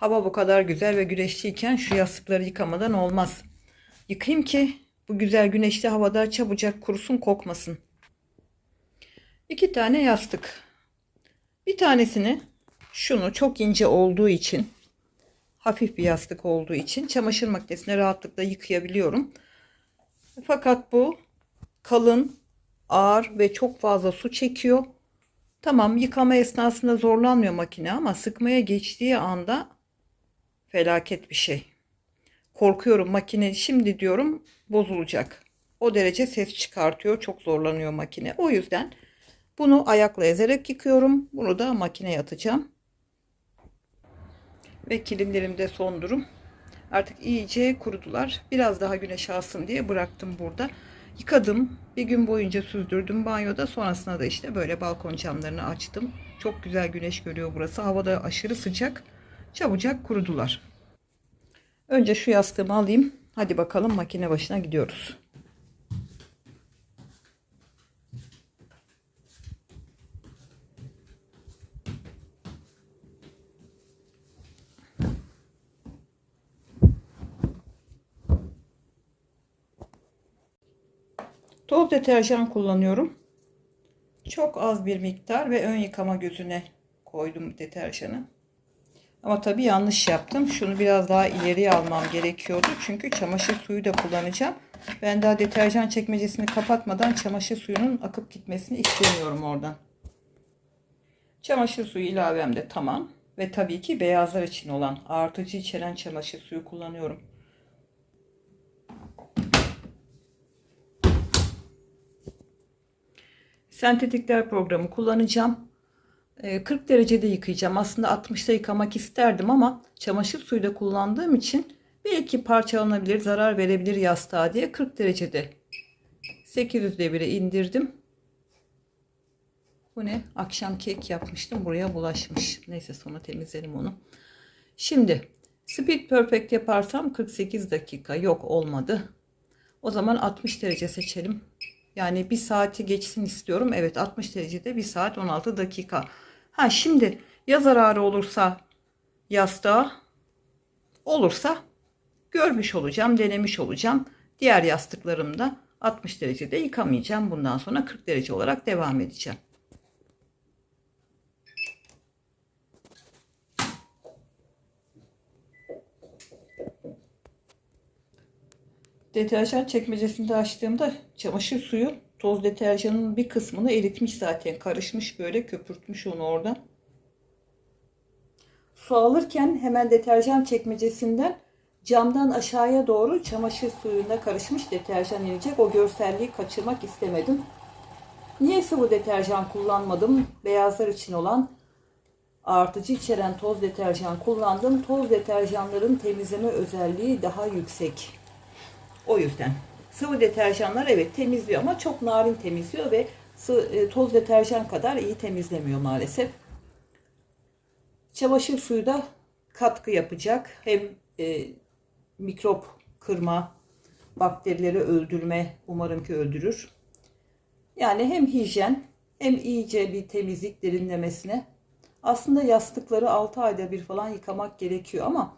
Hava bu kadar güzel ve güneşliyken şu yastıkları yıkamadan olmaz. Yıkayayım ki bu güzel güneşli havada çabucak kurusun kokmasın. İki tane yastık. Bir tanesini şunu çok ince olduğu için hafif bir yastık olduğu için çamaşır makinesine rahatlıkla yıkayabiliyorum. Fakat bu kalın, ağır ve çok fazla su çekiyor. Tamam yıkama esnasında zorlanmıyor makine ama sıkmaya geçtiği anda felaket bir şey. Korkuyorum makine şimdi diyorum bozulacak. O derece ses çıkartıyor. Çok zorlanıyor makine. O yüzden bunu ayakla ezerek yıkıyorum. Bunu da makineye atacağım. Ve kilimlerim de son durum. Artık iyice kurudular. Biraz daha güneş alsın diye bıraktım burada. Yıkadım. Bir gün boyunca süzdürdüm banyoda. Sonrasında da işte böyle balkon camlarını açtım. Çok güzel güneş görüyor burası. Havada aşırı sıcak. Çabucak kurudular. Önce şu yastığımı alayım. Hadi bakalım makine başına gidiyoruz. Toz deterjan kullanıyorum. Çok az bir miktar ve ön yıkama gözüne koydum deterjanı. Ama tabii yanlış yaptım. Şunu biraz daha ileriye almam gerekiyordu. Çünkü çamaşır suyu da kullanacağım. Ben daha deterjan çekmecesini kapatmadan çamaşır suyunun akıp gitmesini istemiyorum oradan. Çamaşır suyu ilavem de tamam. Ve tabii ki beyazlar için olan artıcı içeren çamaşır suyu kullanıyorum. Sentetikler programı kullanacağım. 40 derecede yıkayacağım. Aslında 60'da yıkamak isterdim ama çamaşır suyu da kullandığım için belki parçalanabilir, zarar verebilir yastığa diye 40 derecede 800 devire indirdim. Bu ne? Akşam kek yapmıştım. Buraya bulaşmış. Neyse sonra temizlerim onu. Şimdi Speed Perfect yaparsam 48 dakika. Yok olmadı. O zaman 60 derece seçelim. Yani bir saati geçsin istiyorum. Evet 60 derecede 1 saat 16 dakika. Ha şimdi ya zararı olursa yastığa olursa görmüş olacağım, denemiş olacağım. Diğer yastıklarımda 60 derecede yıkamayacağım. Bundan sonra 40 derece olarak devam edeceğim. Deterjan çekmecesinde açtığımda çamaşır suyu toz deterjanın bir kısmını eritmiş zaten. Karışmış böyle köpürtmüş onu orada. Su alırken hemen deterjan çekmecesinden camdan aşağıya doğru çamaşır suyuna karışmış deterjan inecek. O görselliği kaçırmak istemedim. Niye sıvı deterjan kullanmadım? Beyazlar için olan artıcı içeren toz deterjan kullandım. Toz deterjanların temizleme özelliği daha yüksek. O yüzden. Sıvı deterjanlar evet temizliyor ama çok narin temizliyor ve e, toz deterjan kadar iyi temizlemiyor maalesef. Çamaşır suyu da katkı yapacak. Hem e, mikrop kırma, bakterileri öldürme umarım ki öldürür. Yani hem hijyen hem iyice bir temizlik derinlemesine. Aslında yastıkları 6 ayda bir falan yıkamak gerekiyor ama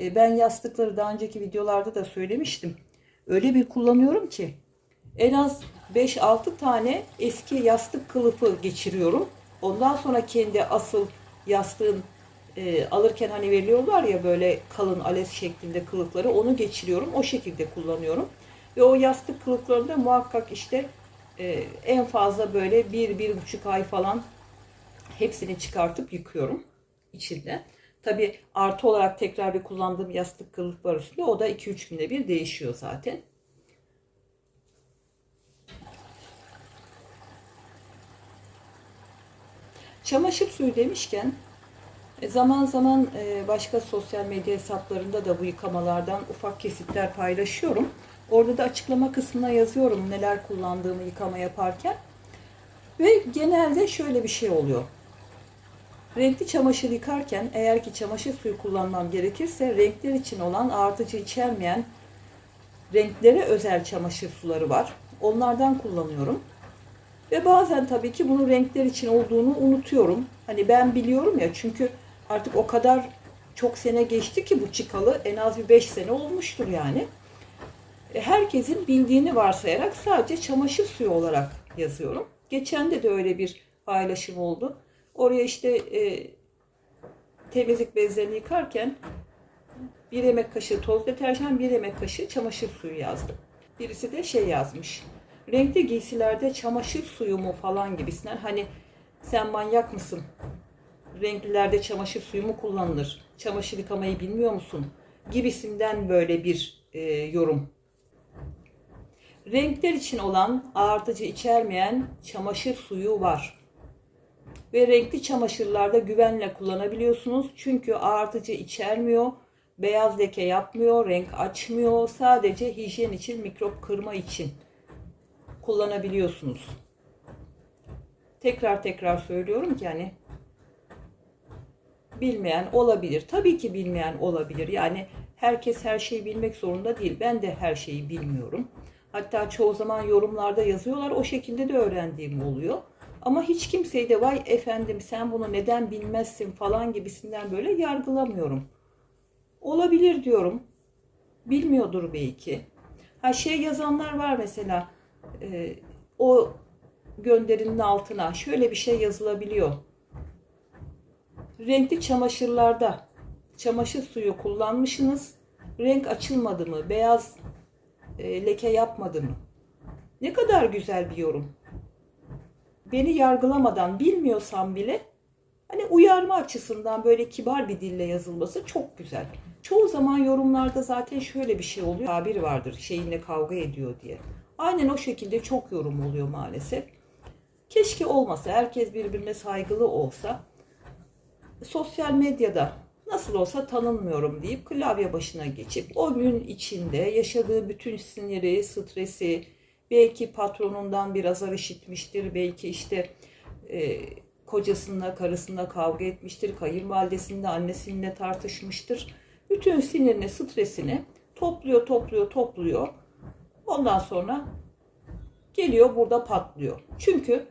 e, ben yastıkları daha önceki videolarda da söylemiştim öyle bir kullanıyorum ki en az 5-6 tane eski yastık kılıfı geçiriyorum. Ondan sonra kendi asıl yastığın e, alırken hani veriyorlar ya böyle kalın ales şeklinde kılıfları onu geçiriyorum. O şekilde kullanıyorum. Ve o yastık kılıflarında muhakkak işte e, en fazla böyle bir, bir buçuk ay falan hepsini çıkartıp yıkıyorum içinde. Tabi artı olarak tekrar bir kullandığım yastık kılıf var üstünde. O da 2-3 günde bir değişiyor zaten. Çamaşır suyu demişken e, zaman zaman e, başka sosyal medya hesaplarında da bu yıkamalardan ufak kesitler paylaşıyorum. Orada da açıklama kısmına yazıyorum neler kullandığımı yıkama yaparken. Ve genelde şöyle bir şey oluyor. Renkli çamaşır yıkarken eğer ki çamaşır suyu kullanmam gerekirse renkler için olan artıcı içermeyen renklere özel çamaşır suları var. Onlardan kullanıyorum. Ve bazen tabii ki bunu renkler için olduğunu unutuyorum. Hani ben biliyorum ya çünkü artık o kadar çok sene geçti ki bu çıkalı en az bir 5 sene olmuştur yani. E, herkesin bildiğini varsayarak sadece çamaşır suyu olarak yazıyorum. Geçen de de öyle bir paylaşım oldu. Oraya işte e, temizlik bezlerini yıkarken bir yemek kaşığı toz deterjan, bir yemek kaşığı çamaşır suyu yazdım. Birisi de şey yazmış. Renkli giysilerde çamaşır suyu mu falan gibisinden. Hani sen manyak mısın? Renklilerde çamaşır suyu mu kullanılır? Çamaşır yıkamayı bilmiyor musun? Gibisinden böyle bir e, yorum. Renkler için olan ağartıcı içermeyen çamaşır suyu var. Ve renkli çamaşırlarda güvenle kullanabiliyorsunuz. Çünkü ağartıcı içermiyor, beyaz leke yapmıyor, renk açmıyor. Sadece hijyen için, mikrop kırma için kullanabiliyorsunuz. Tekrar tekrar söylüyorum ki hani bilmeyen olabilir. Tabii ki bilmeyen olabilir. Yani herkes her şeyi bilmek zorunda değil. Ben de her şeyi bilmiyorum. Hatta çoğu zaman yorumlarda yazıyorlar. O şekilde de öğrendiğim oluyor. Ama hiç kimseyi de vay efendim sen bunu neden bilmezsin falan gibisinden böyle yargılamıyorum. Olabilir diyorum. Bilmiyordur belki. Ha şey yazanlar var mesela e, o gönderinin altına şöyle bir şey yazılabiliyor. Renkli çamaşırlarda çamaşır suyu kullanmışsınız. Renk açılmadı mı? Beyaz e, leke yapmadı mı? Ne kadar güzel bir yorum. Beni yargılamadan bilmiyorsam bile hani uyarma açısından böyle kibar bir dille yazılması çok güzel. Çoğu zaman yorumlarda zaten şöyle bir şey oluyor. Tabir vardır şeyinle kavga ediyor diye. Aynen o şekilde çok yorum oluyor maalesef. Keşke olmasa, herkes birbirine saygılı olsa. Sosyal medyada nasıl olsa tanınmıyorum deyip klavye başına geçip o gün içinde yaşadığı bütün siniri, stresi, belki patronundan bir azar işitmiştir, belki işte e, kocasıyla, karısıyla kavga etmiştir, kayınvalidesinde, annesiyle tartışmıştır. Bütün sinirini, stresini topluyor, topluyor, topluyor. Ondan sonra geliyor burada patlıyor. Çünkü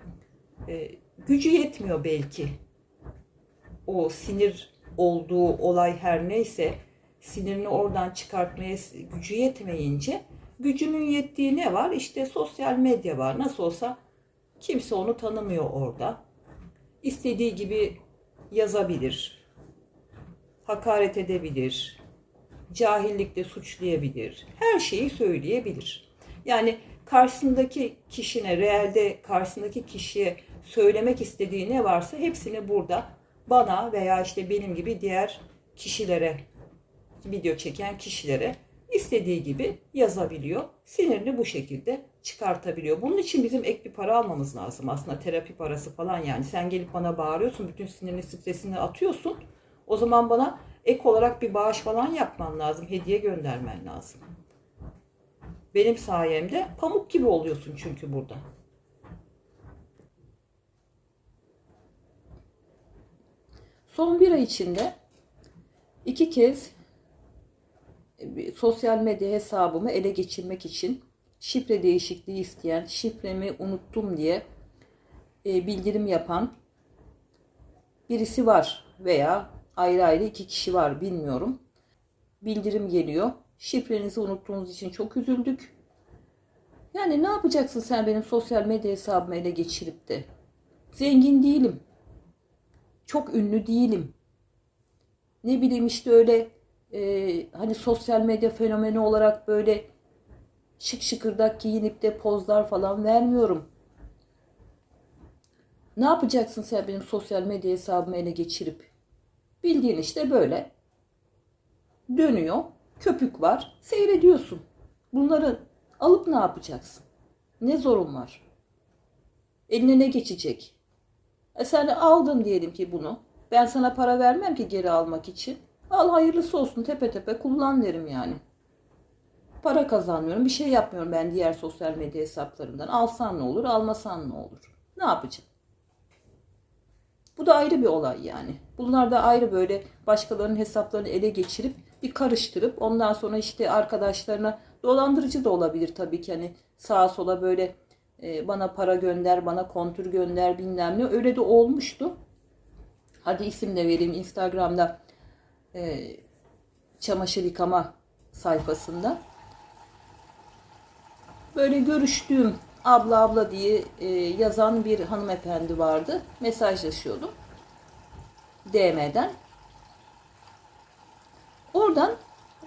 e, gücü yetmiyor belki. O sinir olduğu olay her neyse sinirini oradan çıkartmaya gücü yetmeyince gücünün yettiği ne var? İşte sosyal medya var. Nasıl olsa kimse onu tanımıyor orada. İstediği gibi yazabilir. Hakaret edebilir. Cahillikle suçlayabilir. Her şeyi söyleyebilir. Yani karşısındaki kişine, realde karşısındaki kişiye söylemek istediği ne varsa hepsini burada bana veya işte benim gibi diğer kişilere, video çeken kişilere istediği gibi yazabiliyor. Sinirini bu şekilde çıkartabiliyor. Bunun için bizim ek bir para almamız lazım aslında terapi parası falan yani. Sen gelip bana bağırıyorsun, bütün sinirini, stresini atıyorsun. O zaman bana ek olarak bir bağış falan yapman lazım, hediye göndermen lazım. Benim sayemde pamuk gibi oluyorsun çünkü burada. Son bir ay içinde iki kez sosyal medya hesabımı ele geçirmek için şifre değişikliği isteyen, şifremi unuttum diye e, bildirim yapan birisi var veya ayrı ayrı iki kişi var bilmiyorum. Bildirim geliyor. Şifrenizi unuttuğunuz için çok üzüldük. Yani ne yapacaksın sen benim sosyal medya hesabımı ele geçirip de? Zengin değilim. Çok ünlü değilim. Ne bileyim işte öyle e, hani sosyal medya fenomeni olarak böyle şık şıkırdak giyinip de pozlar falan vermiyorum. Ne yapacaksın sen benim sosyal medya hesabımı ele geçirip? Bildiğin işte böyle dönüyor, köpük var, seyrediyorsun. Bunları alıp ne yapacaksın? Ne zorun var? Eline ne geçecek? E sen aldın diyelim ki bunu. Ben sana para vermem ki geri almak için. Al hayırlısı olsun tepe tepe kullan derim yani. Para kazanmıyorum. Bir şey yapmıyorum ben diğer sosyal medya hesaplarından. Alsan ne olur, almasan ne olur? Ne yapacağım? Bu da ayrı bir olay yani. Bunlar da ayrı böyle başkalarının hesaplarını ele geçirip bir karıştırıp ondan sonra işte arkadaşlarına dolandırıcı da olabilir tabii ki hani sağa sola böyle e, bana para gönder, bana kontür gönder bilmem ne öyle de olmuştu. Hadi isim de vereyim Instagram'da e, çamaşır yıkama sayfasında. Böyle görüştüğüm abla abla diye e, yazan bir hanımefendi vardı. Mesajlaşıyordum. DM'den. Oradan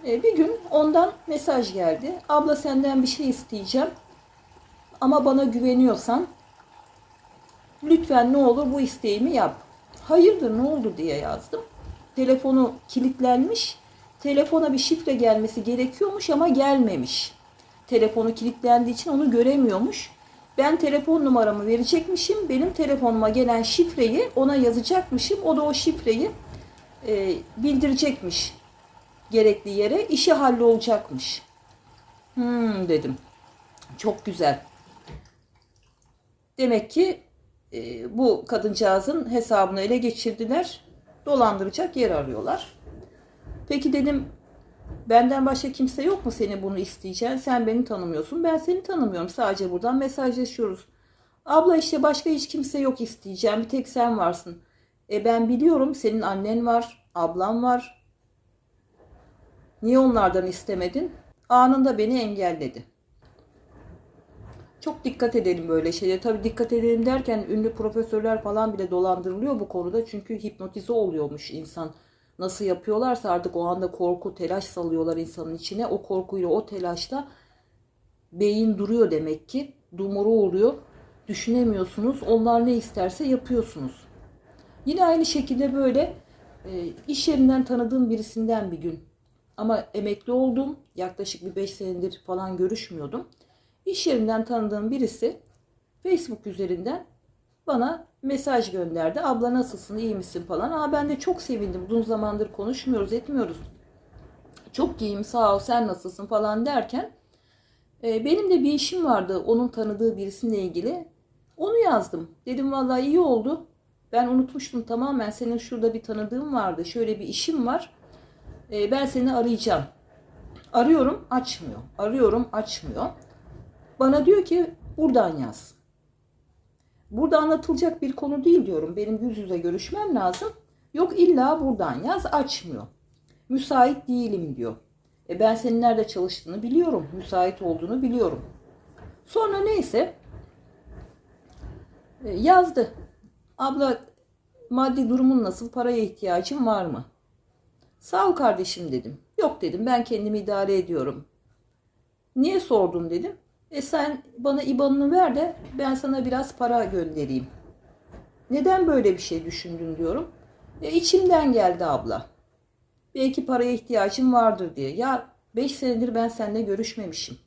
e, bir gün ondan mesaj geldi. Abla senden bir şey isteyeceğim. Ama bana güveniyorsan lütfen ne olur bu isteğimi yap. Hayırdır ne oldu diye yazdım. Telefonu kilitlenmiş. Telefona bir şifre gelmesi gerekiyormuş ama gelmemiş. Telefonu kilitlendiği için onu göremiyormuş. Ben telefon numaramı verecekmişim. Benim telefonuma gelen şifreyi ona yazacakmışım. O da o şifreyi e, bildirecekmiş gerekli yere. İşi hallolacakmış. Hmm dedim. Çok güzel. Demek ki e, bu kadıncağızın hesabını ele geçirdiler. Dolandıracak yer arıyorlar. Peki dedim benden başka kimse yok mu seni bunu isteyeceğin? Sen beni tanımıyorsun. Ben seni tanımıyorum. Sadece buradan mesajlaşıyoruz. Abla işte başka hiç kimse yok isteyeceğim. Bir tek sen varsın. E ben biliyorum senin annen var, ablan var. Niye onlardan istemedin? Anında beni engelledi. Çok dikkat edelim böyle şeylere. Tabii dikkat edelim derken ünlü profesörler falan bile dolandırılıyor bu konuda. Çünkü hipnotize oluyormuş insan. Nasıl yapıyorlarsa artık o anda korku, telaş salıyorlar insanın içine. O korkuyla, o telaşla beyin duruyor demek ki. Dumuru oluyor. Düşünemiyorsunuz. Onlar ne isterse yapıyorsunuz. Yine aynı şekilde böyle e, iş yerinden tanıdığım birisinden bir gün ama emekli oldum. Yaklaşık bir 5 senedir falan görüşmüyordum. İş yerinden tanıdığım birisi Facebook üzerinden bana mesaj gönderdi. Abla nasılsın, iyi misin falan. Aa, ben de çok sevindim. Uzun zamandır konuşmuyoruz, etmiyoruz. Çok iyiyim, sağ ol, sen nasılsın falan derken e, benim de bir işim vardı onun tanıdığı birisine ilgili. Onu yazdım. Dedim vallahi iyi oldu. Ben unutmuştum tamamen. Senin şurada bir tanıdığın vardı. Şöyle bir işim var. E, ben seni arayacağım. Arıyorum, açmıyor. Arıyorum, açmıyor. Bana diyor ki buradan yaz. Burada anlatılacak bir konu değil diyorum. Benim yüz yüze görüşmem lazım. Yok illa buradan yaz açmıyor. Müsait değilim diyor. E ben senin nerede çalıştığını biliyorum. Müsait olduğunu biliyorum. Sonra neyse e, yazdı. Abla maddi durumun nasıl? Paraya ihtiyacın var mı? Sağ ol kardeşim dedim. Yok dedim ben kendimi idare ediyorum. Niye sordun dedim. E sen bana IBAN'ını ver de ben sana biraz para göndereyim. Neden böyle bir şey düşündün diyorum. E içimden geldi abla. Belki paraya ihtiyacım vardır diye. Ya 5 senedir ben seninle görüşmemişim.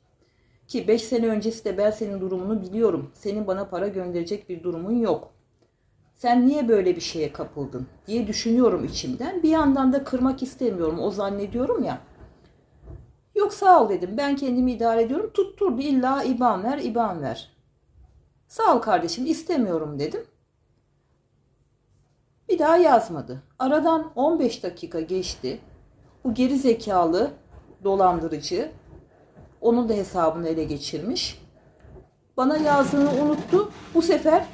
Ki 5 sene öncesi de ben senin durumunu biliyorum. Senin bana para gönderecek bir durumun yok. Sen niye böyle bir şeye kapıldın diye düşünüyorum içimden. Bir yandan da kırmak istemiyorum. O zannediyorum ya. Yok sağ ol dedim. Ben kendimi idare ediyorum. Tutturdu illa iban ver, iban ver. Sağ ol kardeşim istemiyorum dedim. Bir daha yazmadı. Aradan 15 dakika geçti. Bu geri zekalı dolandırıcı onun da hesabını ele geçirmiş. Bana yazdığını unuttu. Bu sefer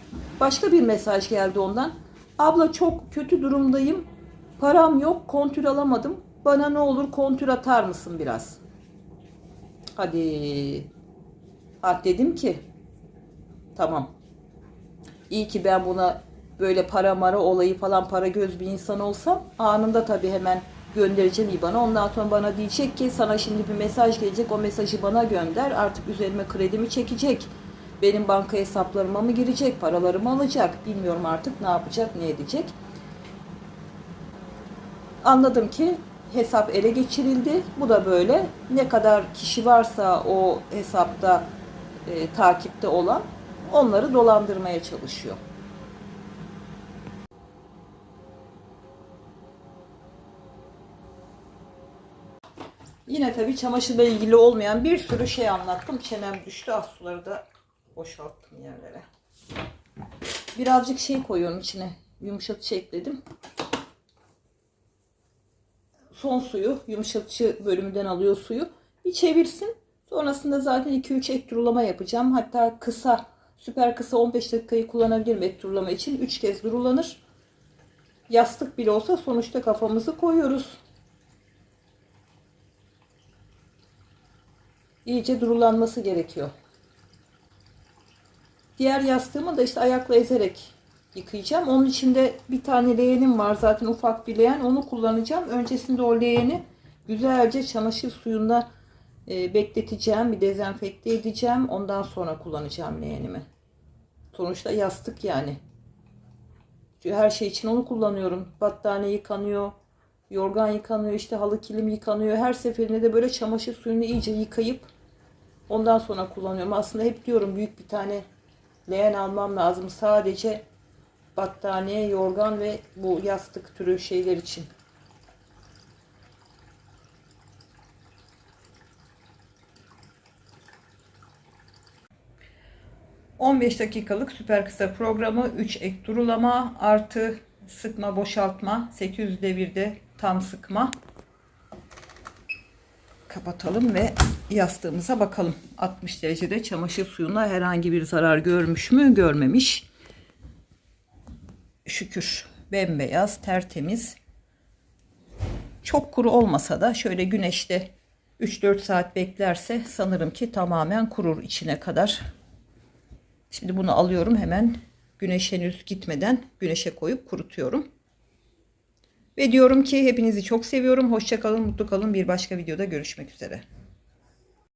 başka bir mesaj geldi ondan. Abla çok kötü durumdayım. Param yok, kontür alamadım. Bana ne olur kontür atar mısın biraz? Hadi. Ha dedim ki tamam. İyi ki ben buna böyle para mara olayı falan para göz bir insan olsam anında tabii hemen göndereceğim IBAN'a. Ondan sonra bana diyecek ki sana şimdi bir mesaj gelecek. O mesajı bana gönder. Artık üzerime kredimi çekecek. Benim banka hesaplarıma mı girecek? Paralarımı alacak. Bilmiyorum artık ne yapacak, ne edecek. Anladım ki hesap ele geçirildi. Bu da böyle. Ne kadar kişi varsa o hesapta e, takipte olan onları dolandırmaya çalışıyor. Yine tabii çamaşırla ilgili olmayan bir sürü şey anlattım. Çenem düştü. Az suları da boşalttım yerlere. Birazcık şey koyuyorum içine. Yumuşatıcı ekledim son suyu yumuşatıcı bölümünden alıyor suyu. Bir çevirsin. Sonrasında zaten 2-3 ek durulama yapacağım. Hatta kısa süper kısa 15 dakikayı kullanabilirim ek durulama için. 3 kez durulanır. Yastık bile olsa sonuçta kafamızı koyuyoruz. iyice durulanması gerekiyor. Diğer yastığımı da işte ayakla ezerek yıkayacağım. Onun içinde bir tane leğenim var zaten ufak bir leğen. Onu kullanacağım. Öncesinde o leğeni güzelce çamaşır suyunda e, bekleteceğim. Bir dezenfekte edeceğim. Ondan sonra kullanacağım leğenimi. Sonuçta yastık yani. Her şey için onu kullanıyorum. Battaniye yıkanıyor. Yorgan yıkanıyor. işte halı kilim yıkanıyor. Her seferinde de böyle çamaşır suyunu iyice yıkayıp ondan sonra kullanıyorum. Aslında hep diyorum büyük bir tane leğen almam lazım. Sadece battaniye, yorgan ve bu yastık türü şeyler için. ...15 dakikalık süper kısa programı... ...3 ek durulama... ...artı sıkma boşaltma... ...800 devirde tam sıkma... ...kapatalım ve yastığımıza bakalım... ...60 derecede çamaşır suyuna herhangi bir zarar görmüş mü? ...görmemiş şükür bembeyaz tertemiz çok kuru olmasa da şöyle güneşte 3-4 saat beklerse sanırım ki tamamen kurur içine kadar. Şimdi bunu alıyorum hemen güneş henüz gitmeden güneşe koyup kurutuyorum. Ve diyorum ki hepinizi çok seviyorum. Hoşça kalın, mutlu kalın. Bir başka videoda görüşmek üzere.